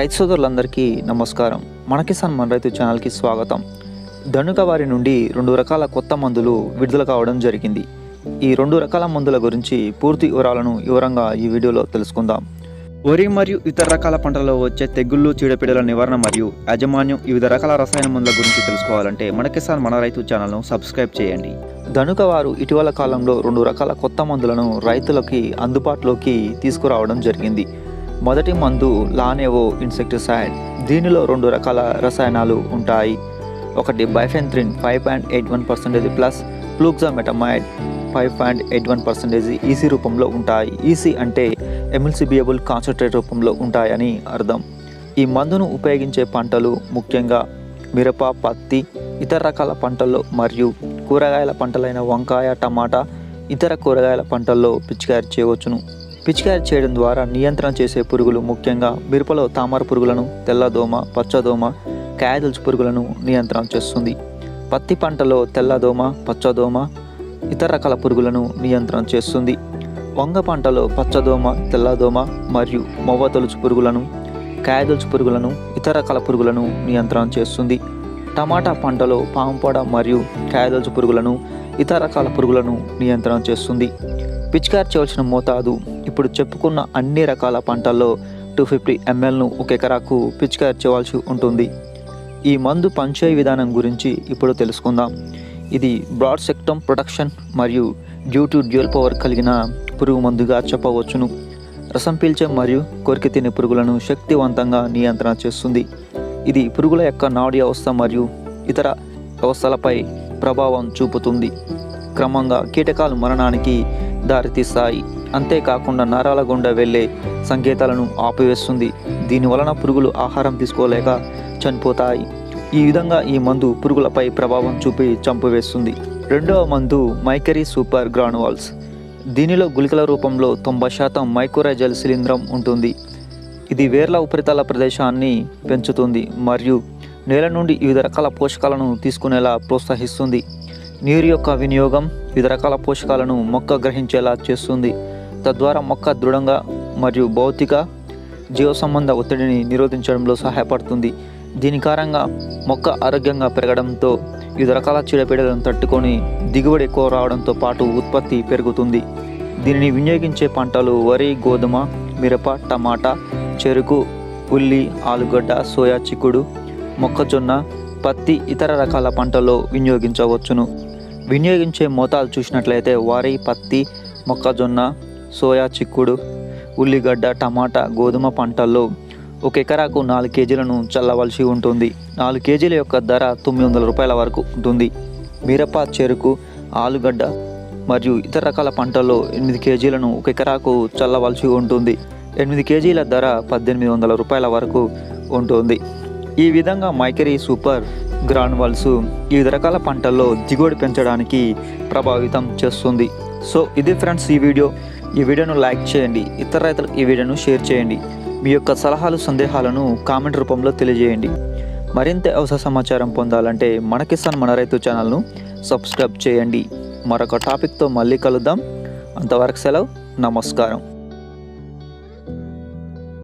రైతు సోదరులందరికీ నమస్కారం. మన కిసాన్ మన రైతు ఛానల్కి స్వాగతం. ధనుక వారి నుండి రెండు రకాల కొత్త మందులు విడుదల కావడం జరిగింది. ఈ రెండు రకాల మందుల గురించి పూర్తి వివరాలను వివరంగా ఈ వీడియోలో తెలుసుకుందాం. వరి మరియు ఇతర రకాల పంటలలో వచ్చే తెగుళ్ళు చీడపీడల నివారణ మరియు యాజమాన్యం వివిధ రకాల రసాయన మందుల గురించి తెలుసుకోవాలంటే మన కిసాన్ మన రైతు ఛానల్ను సబ్స్క్రైబ్ చేయండి. ధనుక వారు ఇటీవల కాలంలో రెండు రకాల కొత్త మందులను రైతులకి అందుబాటులోకి తీసుకురావడం జరిగింది. మొదటి మందు లానేవో ఇన్సెక్టిసైడ్ దీనిలో రెండు రకాల రసాయనాలు ఉంటాయి. ఒకటి bifenthrin five point eight one percentage plus fluxametamide five point eight one percentage EC రూపంలో ఉంటాయి. ఈసీ అంటే ఎమిల్సిబియబుల్ కాన్సన్ట్రేట్ రూపంలో ఉంటాయని అర్థం. ఈ మందును ఉపయోగించే పంటలు ముఖ్యంగా మిరప పత్తి ఇతర రకాల పంటల్లో మరియు కూరగాయల పంటలైన వంకాయ టమాటా ఇతర కూరగాయల పంటల్లో పిచికారి చేయవచ్చును. పిచికారి చేయడం ద్వారా నియంత్రణ చేసే పురుగులు ముఖ్యంగా మిరపలో తామర పురుగులను తెల్లదోమ పచ్చదోమ కాయదలుచు పురుగులను నియంత్రణ చేస్తుంది. పత్తి పంటలో తెల్లదోమ పచ్చదోమ ఇతర రకాల పురుగులను నియంత్రణ చేస్తుంది. వంగ పంటలో పచ్చదోమ తెల్లదోమ మరియు మొవ్వ తొలుచు పురుగులను కాయదొలుచు పురుగులను ఇతర రకాల పురుగులను నియంత్రణ చేస్తుంది. టమాటా పంటలో పాంపొడ మరియు కాయదొలుచు పురుగులను ఇతర రకాల పురుగులను నియంత్రణ చేస్తుంది. పిచికారి చేయవలసిన మోతాదు ఇప్పుడు చెప్పుకున్న అన్ని రకాల పంటల్లో టూ ఫిఫ్టీ ఎంఎల్ను ఒక ఎకరాకు పిచికారి చేయవలసి ఉంటుంది. ఈ మందు పంచే విధానం గురించి ఇప్పుడు తెలుసుకుందాం. ఇది బ్రాడ్ సెక్టమ్ ప్రొటెక్షన్ మరియు డ్యూ టు డ్యూయల్ పవర్ కలిగిన పురుగు మందుగా చెప్పవచ్చును. రసం పీల్చే మరియు కొరికి తినే పురుగులను శక్తివంతంగా నియంత్రణ చేస్తుంది. ఇది పురుగుల యొక్క నాడి వ్యవస్థ మరియు ఇతర వ్యవస్థలపై ప్రభావం చూపుతుంది. క్రమంగా కీటకాలు మరణానికి దారితీస్తాయి. అంతేకాకుండా నరాల గుండా వెళ్ళే సంకేతాలను ఆపివేస్తుంది. దీని వలన పురుగులు ఆహారం తీసుకోలేక చనిపోతాయి. ఈ విధంగా ఈ మందు పురుగులపై ప్రభావం చూపి చంపివేస్తుంది. రెండవ మందు మైకరీ సూపర్ గ్రానువాల్స్. దీనిలో గుళికల రూపంలో తొంభై శాతం మైక్రోరైజల్ శిలీంద్రం ఉంటుంది. ఇది వేర్ల ఉపరితల ప్రదేశాన్ని పెంచుతుంది మరియు నేల నుండి వివిధ రకాల పోషకాలను తీసుకునేలా ప్రోత్సహిస్తుంది. నీరు యొక్క వినియోగం వివిధ రకాల పోషకాలను మొక్క గ్రహించేలా చేస్తుంది. తద్వారా మొక్క దృఢంగా మరియు భౌతిక జీవ సంబంధ ఒత్తిడిని నిరోధించడంలో సహాయపడుతుంది. దీని కారణంగా మొక్క ఆరోగ్యంగా పెరగడంతో వివిధ రకాల చీడపీడలను తట్టుకొని దిగుబడి ఎక్కువ రావడంతో పాటు ఉత్పత్తి పెరుగుతుంది. దీనిని వినియోగించే పంటలు వరి గోధుమ మిరప టమాటా చెరుకు ఉల్లి ఆలుగడ్డ సోయా చిక్కుడు మొక్కజొన్న పత్తి ఇతర రకాల పంటల్లో వినియోగించవచ్చును. వినియోగించే మోతాదు చూసినట్లయితే వరి పత్తి మొక్కజొన్న సోయా చిక్కుడు ఉల్లిగడ్డ టమాటా గోధుమ పంటల్లో ఒక ఎకరాకు నాలుగు కేజీలను చల్లవలసి ఉంటుంది. నాలుగు కేజీల యొక్క ధర తొమ్మిది వందల రూపాయల వరకు ఉంటుంది. మిరప చెరుకు ఆలుగడ్డ మరియు ఇతర రకాల పంటల్లో ఎనిమిది కేజీలను ఒక ఎకరాకు చల్లవలసి ఉంటుంది. ఎనిమిది కేజీల ధర పద్దెనిమిది వందల రూపాయల వరకు ఉంటుంది. ఈ విధంగా మైకరీ సూపర్ గ్రానువల్స్ వివిధ రకాల పంటల్లో దిగుబడి పెంచడానికి ప్రభావితం చేస్తుంది. సో ఇది ఫ్రెండ్స్ ఈ వీడియో. ఈ వీడియోను లైక్ చేయండి. ఇతర రైతులకు ఈ వీడియోను షేర్ చేయండి. మీ యొక్క సలహాలు సందేహాలను కామెంట్ రూపంలో తెలియజేయండి. మరింత వ్యవసాయ సమాచారం పొందాలంటే మన కిసాన్ మన రైతు ఛానల్ను సబ్స్క్రైబ్ చేయండి. మరొక టాపిక్తో మళ్ళీ కలుద్దాం. అంతవరకు సెలవు. నమస్కారం.